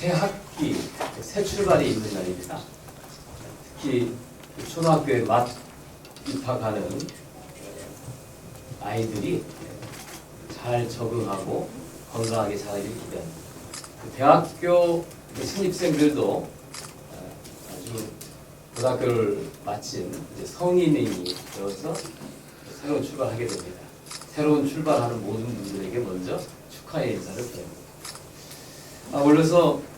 새 학기, 새 출발이 있는 날입니다. 특히 초등학교에 막 입학하는 아이들이 잘 적응하고 건강하게 자라길 기대합니다. 그 대학교 그 신입생들도 어, 아주 고등학교를 마친 성인이 되어서 새로운 출발하게 됩니다. 새로운 출발하는 모든 분들에게 먼저 축하의 인사를 드립니다. 아, 올려서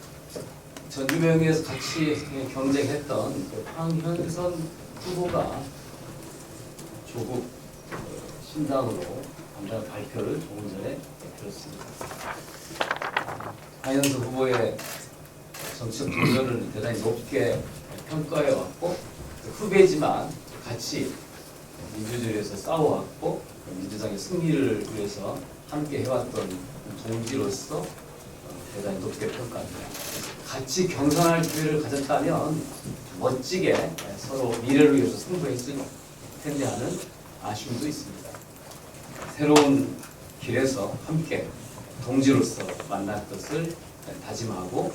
전주명에서 같이 경쟁했던 그 황현선 후보가 조국 어, 신당으로 간다는 발표를 조금 전에 들었습니다. 황현선 후보의 정치적 도전을 대단히 높게 평가해 왔고 후배지만 같이 민주주의를 위해서 싸워왔고 민주당의 승리를 위해서 함께 해왔던 동지로서 어, 대단히 높게 평가합니다. 같이 경선할 기회를 가졌다면 멋지게 서로 미래를 위해서 승부했을 텐데 하는 아쉬움도 있습니다. 새로운 길에서 함께 동지로서 만날 것을 다짐하고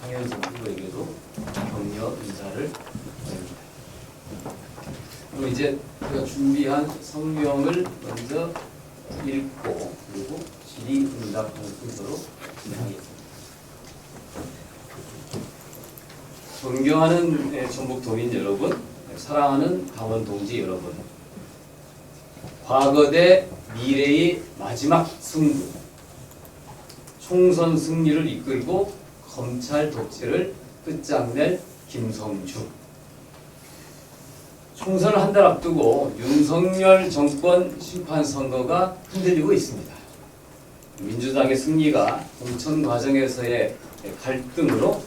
황현선 후보에게도 격려 인사를 드립니다. 그럼 이제 제가 준비한 성명을 먼저 읽고 그리고 질의응답하는 순서로 진행하겠습니다. 존경하는 예, 전북 도민 여러분, 사랑하는 강원 동지 여러분, 과거 대 미래의 마지막 승부, 총선 승리를 이끌고 검찰 독재를 끝장낼 김성주. 총선을 한 달 앞두고 윤석열 정권 심판 선거가 흔들리고 있습니다. 민주당의 승리가 공천 과정에서의 갈등으로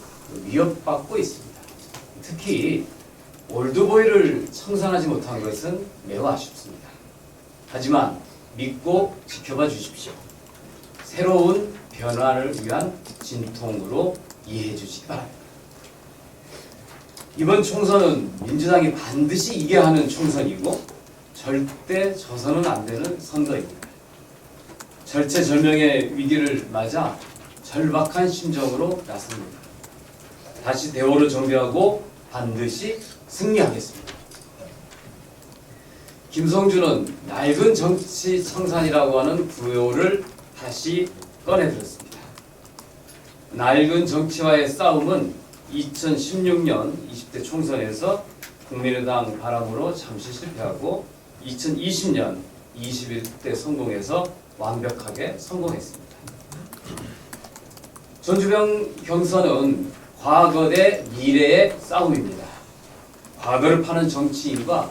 위협받고 있습니다. 특히 올드보이를 청산하지 못한 것은 매우 아쉽습니다. 하지만 믿고 지켜봐 주십시오. 새로운 변화를 위한 진통으로 이해해 주시기 바랍니다. 이번 총선은 민주당이 반드시 이겨야 하는 총선이고 절대 져서는 안 되는 선거입니다. 절체절명의 위기를 맞아 절박한 심정으로 나섭니다. 다시 대오를 정비하고 반드시 승리하겠습니다. 김성주는 낡은 정치 청산이라고 하는 구호를 다시 꺼내들었습니다. 낡은 정치와의 싸움은 2016년 20대 총선에서 국민의당 바람으로 잠시 실패하고 2020년 21대 성공에서 완벽하게 성공했습니다. 전주병 경선은 과거 대 미래의 싸움입니다. 과거를 파는 정치인과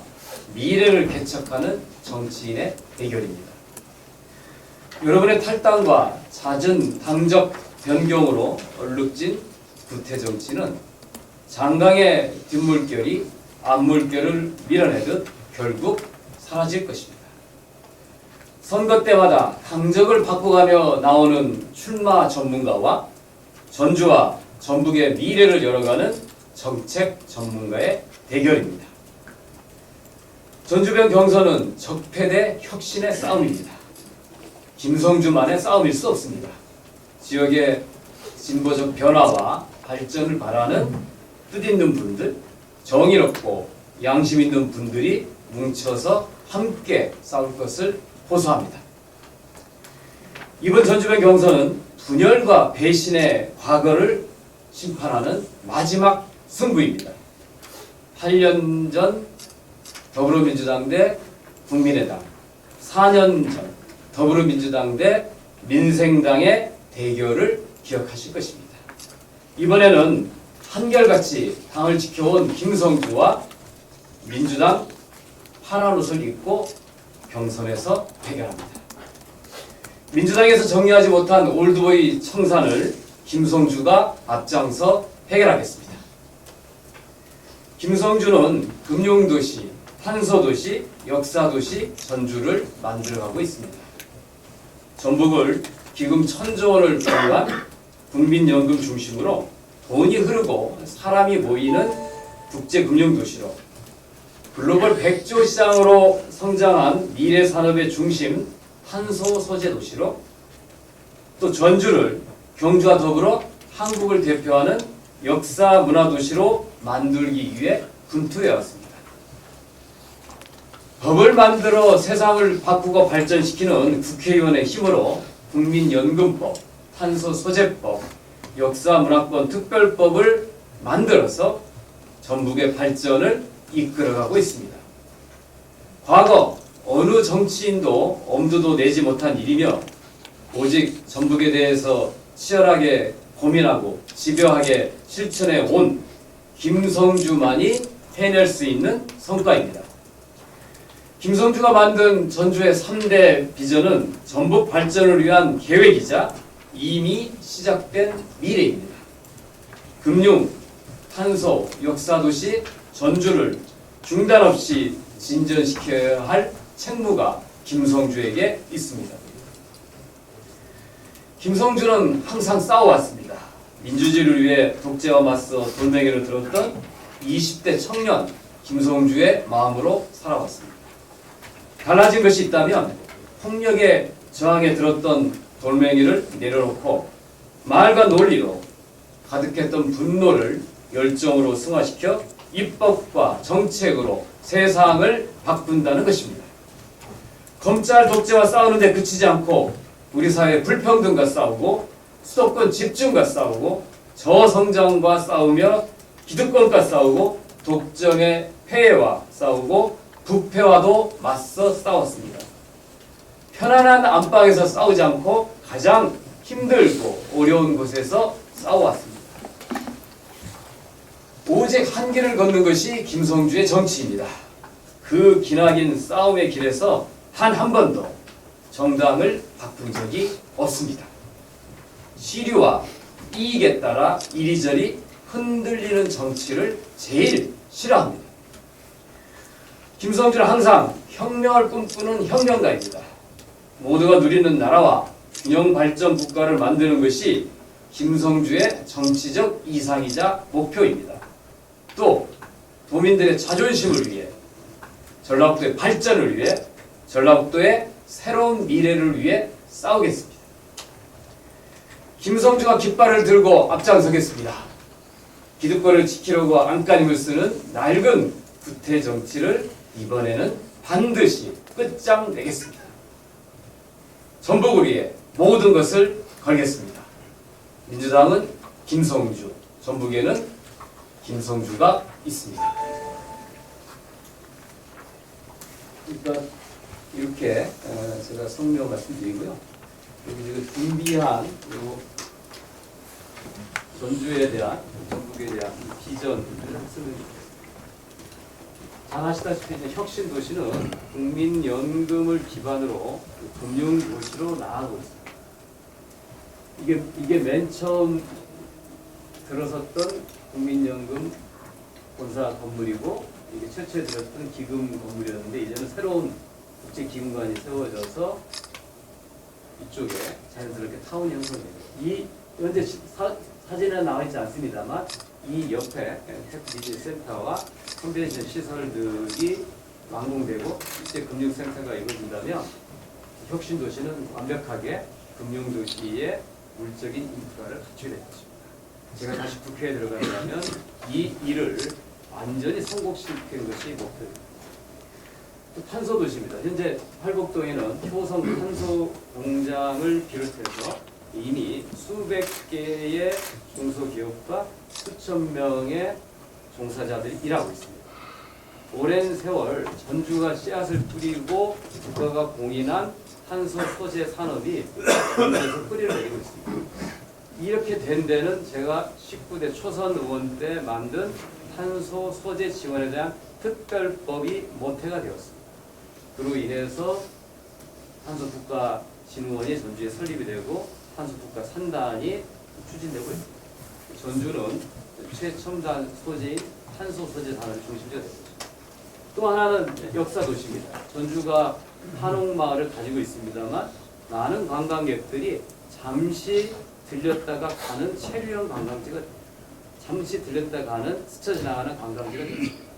미래를 개척하는 정치인의 대결입니다. 여러분의 탈당과 잦은 당적 변경으로 얼룩진 구태 정치는 장강의 뒷물결이 앞물결을 밀어내듯 결국 사라질 것입니다. 선거 때마다 당적을 바꿔가며 나오는 출마 전문가와 전주와 전북의 미래를 열어가는 정책 전문가의 대결입니다. 전주병 경선은 적폐 대 혁신의 싸움입니다. 김성주만의 싸움일 수 없습니다. 지역의 진보적 변화와 발전을 바라는 뜻있는 분들, 정의롭고 양심 있는 분들이 뭉쳐서 함께 싸울 것을 호소합니다. 이번 전주병 경선은 분열과 배신의 과거를 심판하는 마지막 승부입니다. 8년 전 더불어민주당 대 국민의당, 4년 전 더불어민주당 대 민생당의 대결을 기억하실 것입니다. 이번에는 한결같이 당을 지켜온 김성주와 민주당 파란 옷을 입고 경선에서 대결합니다. 민주당에서 정리하지 못한 올드보이 청산을 김성주가 앞장서 해결하겠습니다. 김성주는 금융도시, 탄소도시, 역사도시 전주를 만들어가고 있습니다. 전북을 기금 천조 원을 보유한 국민연금 중심으로 돈이 흐르고 사람이 모이는 국제금융도시로 글로벌 백조 시장으로 성장한 미래 산업의 중심 탄소 소재 도시로 또 전주를 경주와 더불어 한국을 대표하는 역사 문화 도시로 만들기 위해 분투해 왔습니다. 법을 만들어 세상을 바꾸고 발전시키는 국회의원의 힘으로 국민연금법, 탄소소재법, 역사문화권 특별법을 만들어서 전북의 발전을 이끌어가고 있습니다. 과거 어느 정치인도 엄두도 내지 못한 일이며 오직 전북에 대해서 치열하게 고민하고 집요하게 실천해 온 김성주만이 해낼 수 있는 성과입니다. 김성주가 만든 전주의 3대 비전은 전북 발전을 위한 계획이자 이미 시작된 미래입니다. 금융, 탄소, 역사도시 전주를 중단 없이 진전시켜야 할 책무가 김성주에게 있습니다. 김성주는 항상 싸워왔습니다. 민주주의를 위해 독재와 맞서 돌멩이를 들었던 20대 청년 김성주의 마음으로 살아왔습니다. 달라진 것이 있다면 폭력에 저항에 들었던 돌멩이를 내려놓고 말과 논리로 가득했던 분노를 열정으로 승화시켜 입법과 정책으로 세상을 바꾼다는 것입니다. 검찰 독재와 싸우는데 그치지 않고 우리 사회 불평등과 싸우고 수도권 집중과 싸우고 저성장과 싸우며 기득권과 싸우고 독점의 폐해와 싸우고 부패와도 맞서 싸웠습니다. 편안한 안방에서 싸우지 않고 가장 힘들고 어려운 곳에서 싸워왔습니다. 오직 한 길을 걷는 것이 김성주의 정치입니다. 그 기나긴 싸움의 길에서 단 한 번도 정당을 바꾼 적이 없습니다. 시류와 이익에 따라 이리저리 흔들리는 정치를 제일 싫어합니다. 김성주는 항상 혁명을 꿈꾸는 혁명가입니다. 모두가 누리는 나라와 균형 발전 국가를 만드는 것이 김성주의 정치적 이상이자 목표입니다. 또 도민들의 자존심을 위해 전라북도의 발전을 위해 전라북도의 새로운 미래를 위해 싸우겠습니다. 김성주가 깃발을 들고 앞장서겠습니다. 기득권을 지키려고 안간힘을 쓰는 낡은 구태 정치를 이번에는 반드시 끝장내겠습니다. 전북을 위해 모든 것을 걸겠습니다. 민주당은 김성주, 전북에는 김성주가 있습니다. 그러니까 이렇게 어, 제가 성명 말씀드리고요. 여기 지금 준비한 요 전주에 대한 전북에 대한 이 비전을 쓰는 잘 아시다시피 이제 혁신 도시는 국민연금을 기반으로 그 금융 도시로 나아가고 있습니다. 이게 이게 맨 처음 들어섰던 국민연금 본사 건물이고 이게 최초에 들었던 기금 건물이었는데 이제는 새로운 국제 기금관이 세워져서 이쪽에 자연스럽게 타운이 형성됩니다. 이 현재 시- 사, 사진에 나와 있지 않습니다만 이 옆에 햇비즈 센터와 컨벤션 시설들이 완공되고 실제 금융센터가 이루어진다면 혁신 도시는 완벽하게 금융 도시의 물적인 인프라를 갖추게 될 것입니다. 제가 다시 국회에 들어가려면 이 일을 완전히 성공시키는 것이 목표입니다. 또 탄소 도시입니다. 현재 활곡동에는 효성 탄소 공장을 비롯해서 이미 수백 개의 중소기업과 수천 명의 종사자들이 일하고 있습니다. 오랜 세월 전주가 씨앗을 뿌리고 국가가 공인한 탄소 소재 산업이 전주에서 뿌리를 내리고 있습니다. 이렇게 된 데는 제가 19대 초선 의원 때 만든 탄소 소재 지원에 대한 특별법이 모태가 되었습니다. 그로 인해서 탄소 국가 진흥원이 전주에 설립이 되고 탄소 국가 산단이 추진되고 있습니다. 전주는 최첨단 소재인 탄소 소재 산업의 중심지가 되고. 또 하나는 역사 도시입니다. 전주가 한옥마을을 가지고 있습니다만 많은 관광객들이 잠시 들렸다가 가는 체류형 관광지가 됩니다. 잠시 들렸다 가는 스쳐 지나가는 관광지가 됩니다.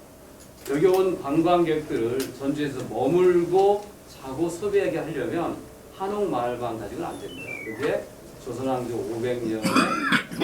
여기 온 관광객들을 전주에서 머물고 자고 소비하게 하려면 한옥마을만 가지고는 안 됩니다. 여기에 조선왕조 500년의